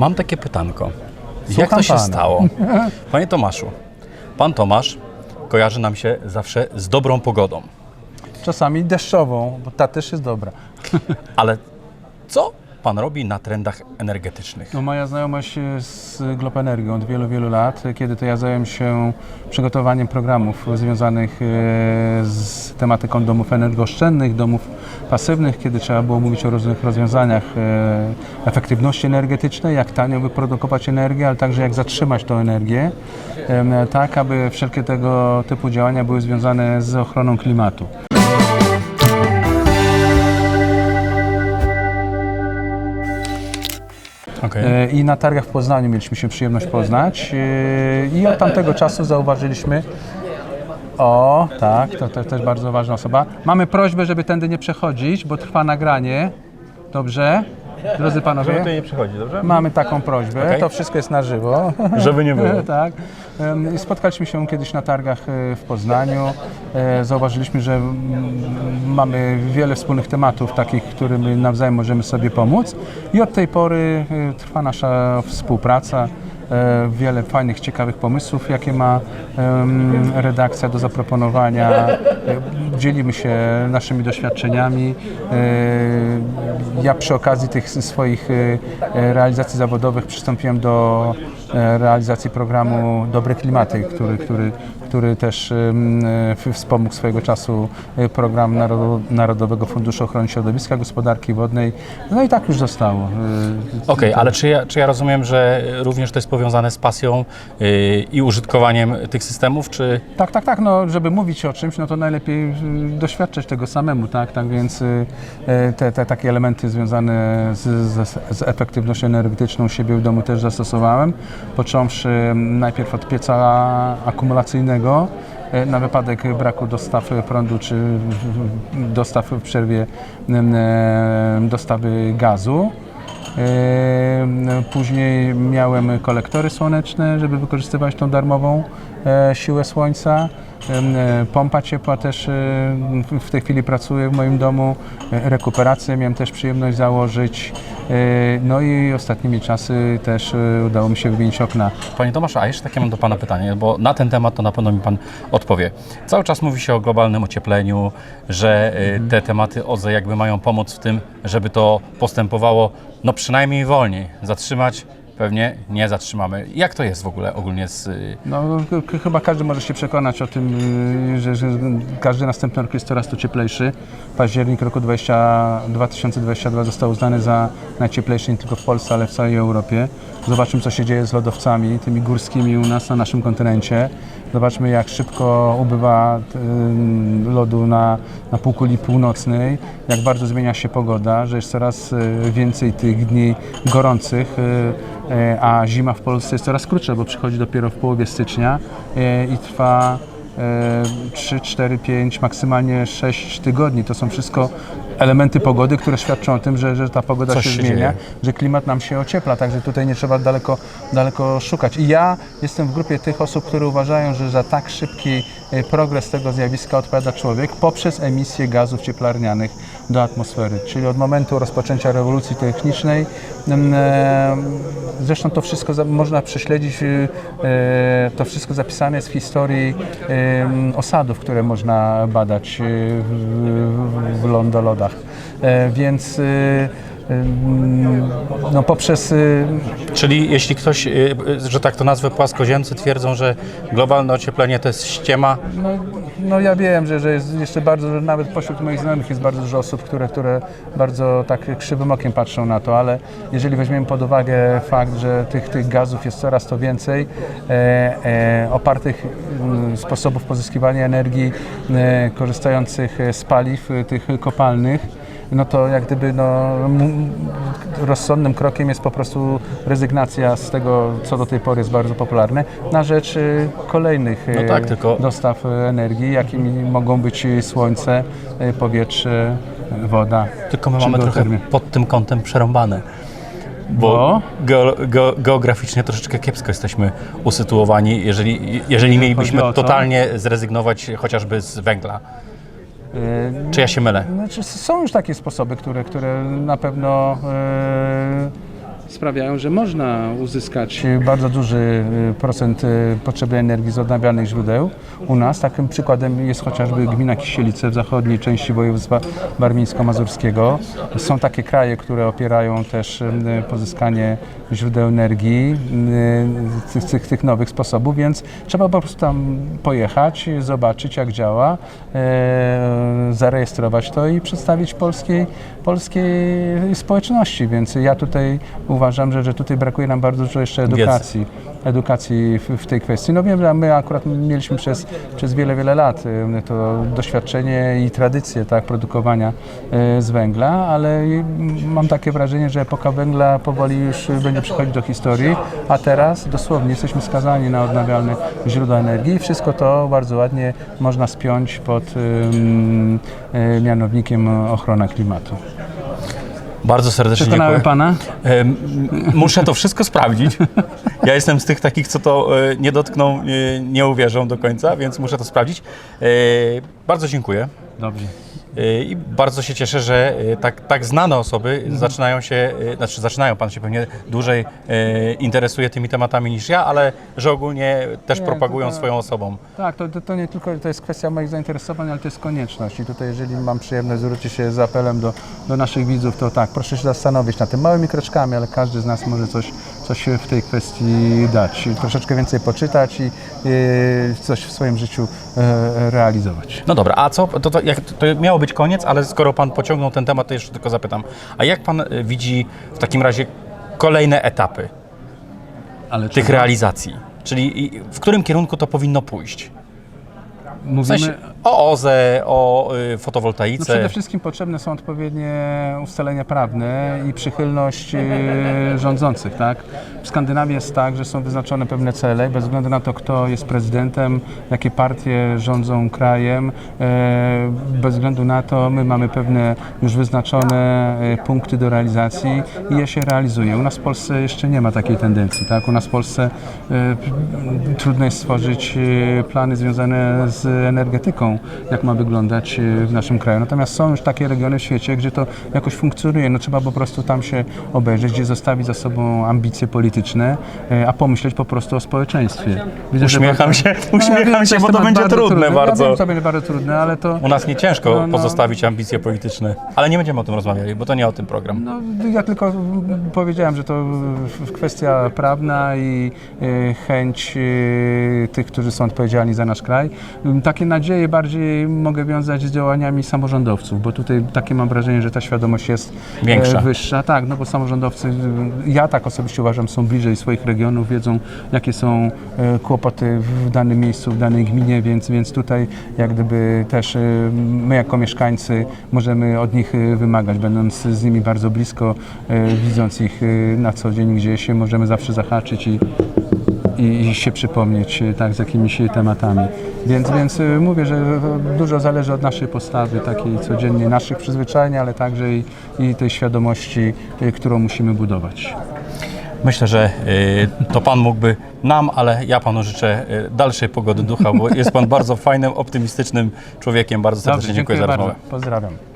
Mam takie pytanko. Jak Słucham to się pana. stało? Panie Tomaszu, pan Tomasz kojarzy nam się zawsze z dobrą pogodą. Czasami deszczową, bo ta też jest dobra. Ale co pan robi na trendach energetycznych? No, moja znajomość z Glob Energią od wielu, wielu lat, kiedy to ja zająłem się przygotowaniem programów związanych e, z tematyką domów energooszczędnych, domów pasywnych, kiedy trzeba było mówić o różnych rozwiązaniach e, efektywności energetycznej, jak tanio wyprodukować energię, ale także jak zatrzymać tą energię, tak aby wszelkie tego typu działania były związane z ochroną klimatu. Okej. E, I na targach w Poznaniu mieliśmy się przyjemność poznać. E, I od tamtego czasu zauważyliśmy. O, tak, to, to też bardzo ważna osoba. Mamy prośbę, żeby tędy nie przechodzić, bo trwa nagranie. Dobrze? Drodzy panowie, nie przychodzi, dobrze? mamy taką prośbę. Okej. To wszystko jest na żywo. Żeby nie było. tak. Spotkaliśmy się kiedyś na targach e, w Poznaniu. Zauważyliśmy, że mm, mamy wiele wspólnych tematów, takich, którymi nawzajem możemy sobie pomóc. I od tej pory e, trwa nasza współpraca. E, Wiele fajnych, ciekawych pomysłów, jakie ma redakcja do zaproponowania. E, Dzielimy się naszymi doświadczeniami. Ja przy okazji tych swoich realizacji zawodowych przystąpiłem do realizacji programu Dobre Klimaty, który, który, który też em, e, wspomógł swojego czasu e, program Narodo- Narodowego Funduszu Ochrony Środowiska, Gospodarki Wodnej. No i tak już zostało. Okej, ale czy ja, czy ja rozumiem, że również to jest powiązane z pasją i użytkowaniem tych systemów, czy Tak, tak, tak. No, żeby mówić o czymś, no to najlepiej y, doświadczać tego samemu, tak? Tak więc y, y, te, te takie elementy związane z, z, z efektywnością energetyczną siebie w domu też zastosowałem, począwszy najpierw od pieca akumulacyjnego, y, na wypadek braku dostaw prądu czy dostaw w przerwie y, dostawy gazu. E, Później miałem kolektory słoneczne, żeby wykorzystywać tą darmową e, siłę słońca. E, Pompa ciepła też e, w- tej chwili pracuje w moim domu. E, Rekuperację miałem też przyjemność założyć. E, No i ostatnimi czasy też e, udało mi się wymienić okna. Panie Tomaszu, a jeszcze takie mam do Pana pytanie, bo na ten temat to na pewno mi Pan odpowie. Cały czas mówi się o globalnym ociepleniu, że y, te tematy OZE jakby mają pomóc w tym, żeby to postępowało no przynajmniej wolniej. Zatrzymać pewnie nie zatrzymamy. Jak to jest w ogóle ogólnie z... y, No, k- chyba każdy może się przekonać o tym, y, że, że każdy następny rok jest coraz to cieplejszy. Październik roku 20, 2022 został uznany za najcieplejszy nie tylko w Polsce, ale w całej Europie. Zobaczmy, co się dzieje z lodowcami, tymi górskimi u nas na naszym kontynencie. Zobaczmy, jak szybko ubywa lodu na, na półkuli północnej, jak bardzo zmienia się pogoda, że jest coraz y, więcej tych dni gorących, y, y, a zima w Polsce jest coraz krótsza, bo przychodzi dopiero w połowie stycznia i trwa y, 3, 4, 5, maksymalnie 6 tygodni. To są wszystko elementy pogody, które świadczą o tym, że, że ta pogoda Coś się, się zmienia, dzieje. że klimat nam się ociepla, także tutaj nie trzeba daleko, daleko szukać. I ja jestem w grupie tych osób, które uważają, że za tak szybki e, progres tego zjawiska odpowiada człowiek poprzez emisję gazów cieplarnianych do atmosfery. Czyli od momentu rozpoczęcia rewolucji technicznej, mm, e, zresztą to wszystko można prześledzić, e, to wszystko zapisane jest w historii osadów, które można badać w lądolodach. E, Więc mm, no poprzez y, Czyli jeśli ktoś, y, że tak to nazwę, płaskoziemcy twierdzą, że globalne ocieplenie to jest ściema, No, no ja wiem, że, że jest jeszcze bardzo, że nawet pośród moich znajomych jest bardzo dużo osób, które, które bardzo tak krzywym okiem patrzą na to, ale jeżeli weźmiemy pod uwagę fakt, że tych, tych gazów jest coraz to więcej, e, e, opartych mm, sposobów pozyskiwania energii, e, korzystających z paliw e, tych kopalnych, no to jak gdyby no, rozsądnym krokiem jest po prostu rezygnacja z tego, co do tej pory jest bardzo popularne, na rzecz y, kolejnych No y, tak, tylko- dostaw y, energii, jakimi mogą być słońce, powietrze, woda. tylko my mamy trochę pod tym kątem przerąbane. Bo Bo? geo, geo, geograficznie troszeczkę kiepsko jesteśmy usytuowani, jeżeli, jeżeli mielibyśmy totalnie zrezygnować chociażby z węgla. Czy ja się mylę? Znaczy, są już takie sposoby, które, które na pewno e, sprawiają, że można uzyskać bardzo duży y, procent y, potrzeby energii z odnawialnych źródeł u nas. Takim przykładem jest chociażby gmina Kisielice w zachodniej części województwa warmińsko-mazurskiego. Są takie kraje, które opierają też y, pozyskanie źródeł energii, y, tych, tych, tych nowych sposobów, więc trzeba po prostu tam pojechać, zobaczyć jak działa, zarejestrować to i przedstawić polskiej, polskiej społeczności. Więc ja tutaj uważam, że, że tutaj brakuje nam bardzo dużo jeszcze edukacji. Edukacji w, w tej kwestii. No wiem, że my akurat mieliśmy przez, przez wiele, wiele lat y, to doświadczenie i tradycję tak, produkowania y, z węgla, ale mam takie wrażenie, że epoka węgla powoli już będzie przechodzić do historii, a teraz dosłownie jesteśmy skazani na odnawialne źródła energii i wszystko to bardzo ładnie można spiąć pod y, mianownikiem ochrona klimatu. Bardzo serdecznie Przekonałem dziękuję. Pana? Muszę to wszystko sprawdzić. Ja jestem z tych takich, co to e, nie dotkną, e, nie uwierzą do końca, więc muszę to sprawdzić. E, Bardzo dziękuję. Dobrze. E, I bardzo się cieszę, że e, tak, tak znane osoby Mhm. zaczynają się, e, znaczy zaczynają, pan się pewnie dłużej interesuje tymi tematami niż ja, ale że ogólnie też Nie, propagują to- swoją osobą. Tak, to, to, to nie tylko to jest kwestia moich zainteresowań, ale to jest konieczność. I tutaj, jeżeli mam przyjemność zwrócić się z apelem do, do naszych widzów, to tak, proszę się zastanowić nad tym małymi kroczkami, ale każdy z nas może coś, coś w tej kwestii dać. I troszeczkę więcej poczytać i, i coś w swoim życiu e, realizować. No dobra, a co, to, to, jak, to miało być koniec, ale skoro Pan pociągnął ten temat, to jeszcze tylko zapytam. A jak Pan e, widzi w takim razie kolejne etapy Ale tych realizacji? Czyli w którym kierunku to powinno pójść? W Mówimy, sensie o OZE, o y, No fotowoltaice. przede wszystkim potrzebne są odpowiednie ustalenia prawne i przychylność e, rządzących. Tak? W Skandynawii jest tak, że są wyznaczone pewne cele, bez względu na to, kto jest prezydentem, jakie partie rządzą krajem, e, bez względu na to my mamy pewne już wyznaczone punkty do realizacji i je się realizuje. U nas w Polsce jeszcze nie ma takiej tendencji. Tak? U nas w Polsce trudno jest stworzyć plany związane z energetyką, jak ma wyglądać e, w naszym kraju. Natomiast są już takie regiony w świecie, gdzie to jakoś funkcjonuje. No trzeba po prostu tam się obejrzeć, gdzie zostawić za sobą ambicje polityczne, e, a pomyśleć po prostu o społeczeństwie. Widzę, że Uśmiecham bardzo- się, No, ja uśmiecham wiem, się, bo to będzie trudne Ja bardzo. wiem, że to będzie bardzo trudne, ale to... U nas nie ciężko No, no. pozostawić ambicje polityczne, ale nie będziemy o tym rozmawiali, bo to nie o tym program. No, ja tylko powiedziałem, że to kwestia prawna i e, chęć tych, którzy są odpowiedzialni za nasz kraj. Takie nadzieje bardziej mogę wiązać z działaniami samorządowców, bo tutaj takie mam wrażenie, że ta świadomość jest e, Większa. wyższa. Tak, no bo samorządowcy, e, ja tak osobiście uważam, są bliżej swoich regionów, wiedzą jakie są e, kłopoty w danym miejscu, w danej gminie, więc, więc tutaj jak gdyby też my jako mieszkańcy możemy od nich wymagać, będąc z nimi bardzo blisko, widząc ich na co dzień gdzieś, możemy zawsze zahaczyć i, i, i się przypomnieć e, tak, z jakimiś tematami. Więc, więc e, mówię, że dużo zależy od naszej postawy takiej codziennej, naszych przyzwyczajeń, ale także i, i tej świadomości, e, którą musimy budować. Myślę, że y, to Pan mógłby nam, ale ja Panu życzę y, dalszej pogody ducha, bo jest Pan bardzo fajnym, optymistycznym człowiekiem. Bardzo serdecznie dziękuję za rozmowę. bardzo. Pozdrawiam.